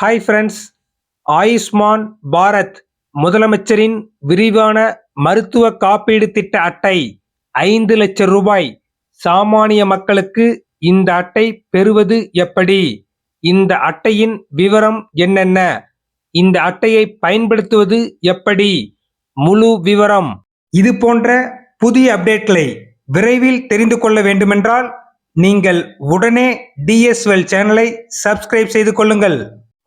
Hi friends Ayushman Bharat முதலமைச்சரின் விரிவான மருத்துவ காப்பீடு திட்ட அட்டை ஐந்து லட்சம் ரூபாய். சாமானிய மக்களுக்கு இந்த அட்டை பெறுவது எப்படி? இந்த அட்டையின் விவரம் என்னென்ன? இந்த அட்டையை பயன்படுத்துவது எப்படி? முழு விவரம். இது போன்ற புதிய அப்டேட்களை விரைவில் தெரிந்து கொள்ள வேண்டுமென்றால் நீங்கள் உடனே டிஎஸ்எல் சேனலை சப்ஸ்கிரைப் செய்து கொள்ளுங்கள்.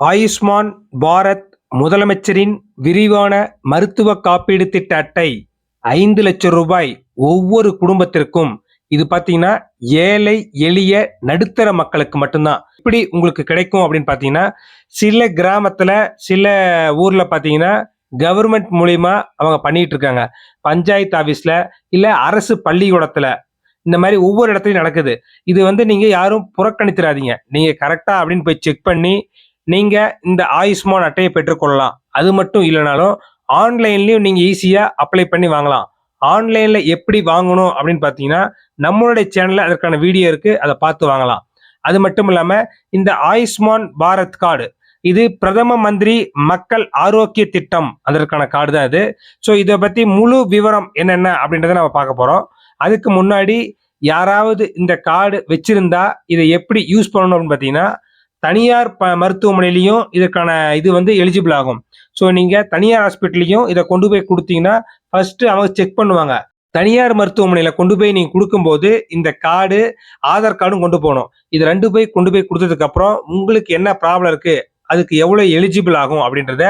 ஆயுஷ்மான் பாரத் முதலமைச்சரின் விரிவான மருத்துவ காப்பீடு திட்ட அட்டை ஐந்து லட்சம் ரூபாய் ஒவ்வொரு குடும்பத்திற்கும். இது பார்த்தீங்கன்னா ஏழை எளிய நடுத்தர மக்களுக்கு மட்டும்தான். இப்படி உங்களுக்கு கிடைக்கும் அப்படின்னு பார்த்தீங்கன்னா சில கிராமத்தில் சில ஊரில் பார்த்தீங்கன்னா கவர்மெண்ட் மூலியமா அவங்க பண்ணிட்டு இருக்காங்க. பஞ்சாயத்து ஆஃபீஸில் இல்லை அரசு பள்ளிக்கூடத்தில். இந்த மாதிரி ஒவ்வொரு இடத்துலையும் நடக்குது. இது வந்து நீங்கள் யாரும் புறக்கணித்திராதீங்க. நீங்கள் கரெக்டாக அப்படின்னு போய் செக் பண்ணி நீங்க இந்த ஆயுஷ்மான் அட்டையை பெற்றுக்கொள்ளலாம் அது மட்டும் இல்லைனாலும் ஆன்லைன்லயும் நீங்க ஈஸியா அப்ளை பண்ணி வாங்கலாம். ஆன்லைன்ல எப்படி வாங்கணும் அப்படின்னு பார்த்தீங்கன்னா நம்மளுடைய சேனல்ல அதற்கான வீடியோ இருக்கு அதை பார்த்து வாங்கலாம். அது மட்டும் இல்லாம இந்த ஆயுஷ்மான் பாரத் கார்டு இது பிரதம மந்திரி மக்கள் ஆரோக்கிய திட்டம் அதற்கான கார்டு தான் இது. ஸோ இதை பத்தி முழு விவரம் என்னென்ன அப்படின்றத நம்ம பார்க்க போறோம். அதுக்கு முன்னாடி யாராவது இந்த கார்டு வச்சிருந்தா இதை எப்படி யூஸ் பண்ணணும் அப்படின்னு பார்த்தீங்கன்னா தனியார் ப மருத்துவமனையிலையும் இதற்கான இது வந்து எலிஜிபிள் ஆகும். ஸோ நீங்கள் தனியார் ஹாஸ்பிட்டல்லையும் இதை கொண்டு போய் கொடுத்தீங்கன்னா ஃபர்ஸ்ட் அவங்க செக் பண்ணுவாங்க. தனியார் மருத்துவமனையில் கொண்டு போய் நீங்கள் கொடுக்கும்போது இந்த கார்டு ஆதார் கார்டும் கொண்டு போகணும். இது ரெண்டு போய் கொண்டு போய் கொடுத்ததுக்கப்புறம் உங்களுக்கு என்ன ப்ராப்ளம் இருக்குது அதுக்கு எவ்வளோ எலிஜிபிள் ஆகும் அப்படின்றத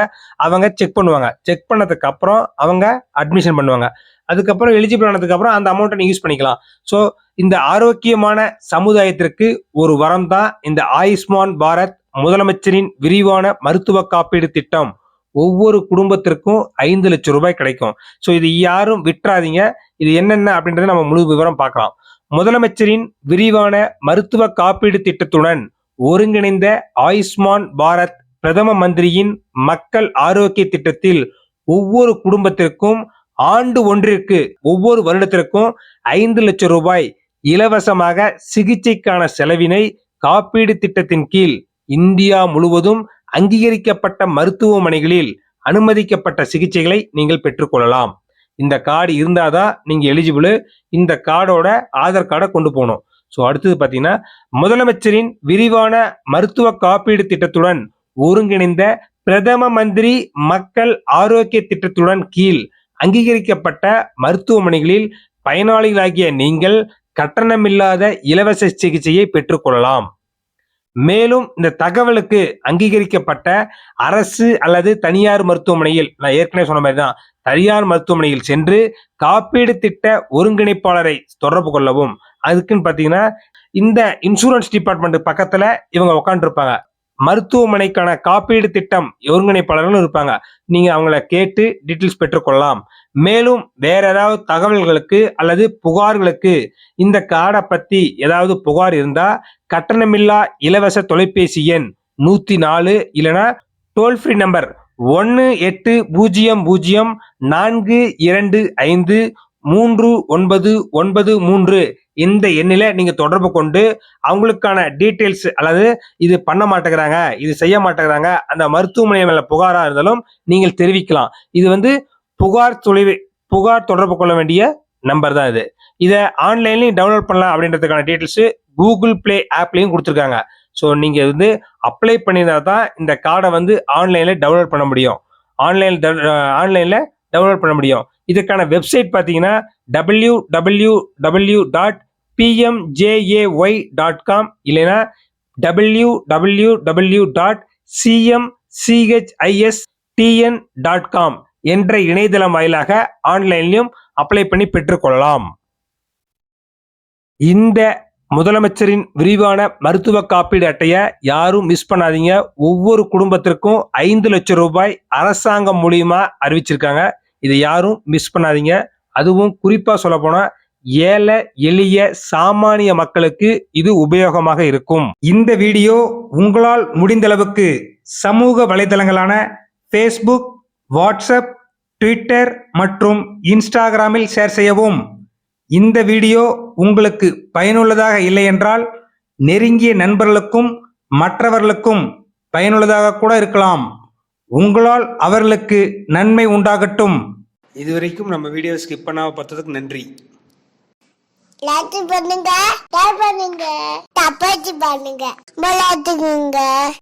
அவங்க செக் பண்ணுவாங்க. செக் பண்ணதுக்கு அப்புறம் அவங்க அட்மிஷன் பண்ணுவாங்க. அதுக்கப்புறம் எலிஜிபிள் ஆனதுக்கப்புறம் அந்த அமௌண்ட்டை நீ யூஸ் பண்ணிக்கலாம். ஸோ இந்த ஆரோக்கியமான சமுதாயத்திற்கு ஒரு வரம் தான் இந்த ஆயுஷ்மான் பாரத் முதலமைச்சரின் விரிவான மருத்துவ காப்பீடு திட்டம். ஒவ்வொரு குடும்பத்திற்கும் ஐந்து லட்சம் ரூபாய் கிடைக்கும். ஸோ இது யாரும் விட்டுறாதீங்க. இது என்னென்ன அப்படின்றத நம்ம முழு விவரம் பார்க்கலாம். முதலமைச்சரின் விரிவான மருத்துவ காப்பீடு திட்டத்துடன் ஒருங்கிணைந்த ஆயுஷ்மான் பாரத் பிரதம மந்திரியின் மக்கள் ஆரோக்கிய திட்டத்தில் ஒவ்வொரு குடும்பத்திற்கும் ஆண்டு ஒன்றிற்கு ஒவ்வொரு வருடத்திற்கும் ஐந்து லட்சம் ரூபாய் இலவசமாக சிகிச்சைக்கான செலவினை காப்பீடு திட்டத்தின் கீழ் இந்தியா முழுவதும் அங்கீகரிக்கப்பட்ட மருத்துவமனைகளில் அனுமதிக்கப்பட்ட சிகிச்சைகளை நீங்கள் பெற்றுக்கொள்ளலாம் இந்த கார்டு இருந்தாதான் நீங்க எலிஜிபிள். இந்த கார்டோட ஆதார் கார்டை கொண்டு போகணும். ஸோ அடுத்தது பார்த்தீங்கன்னா முதலமைச்சரின் விரிவான மருத்துவ காப்பீடு திட்டத்துடன் ஒருங்கிணைந்த பிரதம மந்திரி மக்கள் ஆரோக்கிய திட்டத்துடன் கீழ் அங்கீகரிக்கப்பட்ட மருத்துவமனைகளில் பயனாளிகளாகிய நீங்கள் கட்டணமில்லாத இலவச சிகிச்சையை பெற்றுக்கொள்ளலாம். மேலும் இந்த தகவலுக்கு அங்கீகரிக்கப்பட்ட அரசு அல்லது தனியார் மருத்துவமனையில் நான் ஏற்கனவே சொன்ன மாதிரி தான் தனியார் மருத்துவமனையில் சென்று காப்பீடு திட்ட ஒருங்கிணைப்பாளரை தொடர்பு கொள்ளவும் அதுக்குன்னு பார்த்தீங்கன்னா இந்த இன்சூரன்ஸ் டிபார்ட்மெண்ட் பக்கத்தில் இவங்க உட்காந்துருப்பாங்க மருத்துவமனைக்கான காப்பீடு திட்டம் ஒருங்கிணைப்பாளர்கள் இருப்பாங்க. நீங்கள் அவங்கள கேட்டு டீட்டெயில்ஸ் பெற்றுக்கொள்ளலாம். மேலும் வேற ஏதாவது தகவல்களுக்கு அல்லது புகார்களுக்கு இந்த கார்டை பற்றி ஏதாவது புகார் இருந்தால் கட்டணமில்லா இலவச தொலைபேசி எண் நூற்றி நாலு இல்லைன்னா டோல் ஃப்ரீ நம்பர் ஒன்று எட்டு பூஜ்ஜியம் பூஜ்ஜியம் நான்கு இரண்டு ஐந்து மூன்று ஒன்பது ஒன்பது மூன்று இந்த எண்ணில நீங்க தொடர்பு கொண்டு அவங்களுக்கான டீட்டெயில்ஸ் அல்லது இது பண்ண மாட்டேங்கிறாங்க இது செய்ய மாட்டேங்கிறாங்க அந்த மருத்துவமனை மேல புகாரா இருந்தாலும் நீங்கள் தெரிவிக்கலாம். இது வந்து புகார் தொலைவு புகார் தொடர்பு கொள்ள வேண்டிய நம்பர் தான் இது. இதை ஆன்லைன்லையும் டவுன்லோட் பண்ணலாம் அப்படின்றதுக்கான டீட்டெயில்ஸ் கூகுள் பிளே ஆப்லையும் கொடுத்துருக்காங்க. ஸோ நீங்கள் வந்து அப்ளை பண்ணியிருந்தா தான் இந்த கார்டை வந்து ஆன்லைனில் டவுன்லோட் பண்ண முடியும். ஆன்லைன் ஆன்லைனில் டவுன்லோட் பண்ண முடியும். இதுக்கான வெப்சைட் பார்த்தீங்கன்னா W W W dot PMJAY dot com இல்லைன்னா W W W dot CMCHIS TN dot com என்ற இணையதளம் வாயிலாக ஆன்லைன்லையும் அப்ளை பண்ணி பெற்றுக்கொள்ளலாம். இந்த முதலமைச்சரின் விரிவான மருத்துவ காப்பீடு அட்டையை யாரும் மிஸ் பண்ணாதீங்க. ஒவ்வொரு குடும்பத்திற்கும் ஐந்து லட்சம் ரூபாய் அரசாங்கம் மூலியமா அறிவிச்சிருக்காங்க. இதை யாரும் மிஸ் பண்ணாதீங்க. அதுவும் குறிப்பாக சொல்ல ஏழை எளிய சாமானிய மக்களுக்கு இது உபயோகமாக இருக்கும். இந்த வீடியோ உங்களால் முடிந்த அளவுக்கு சமூக வலைதளங்களான ஃபேஸ்புக் வாட்ஸ்அப் ட்விட்டர் மற்றும் இன்ஸ்டாகிராமில் ஷேர் செய்யவும். இந்த வீடியோ உங்களுக்கு பயனுள்ளதாக இல்லை என்றால் நெருங்கிய நண்பர்களுக்கும் மற்றவர்களுக்கும் பயனுள்ளதாக கூட இருக்கலாம். உங்களால் அவர்களுக்கு நன்மை உண்டாகட்டும். இதுவரைக்கும் நம்ம வீடியோ ஸ்கிப் பண்ணாம பார்த்ததுக்கு நன்றி. லைக் பண்ணுங்க ஷேர் பண்ணுங்க பண்ணுங்க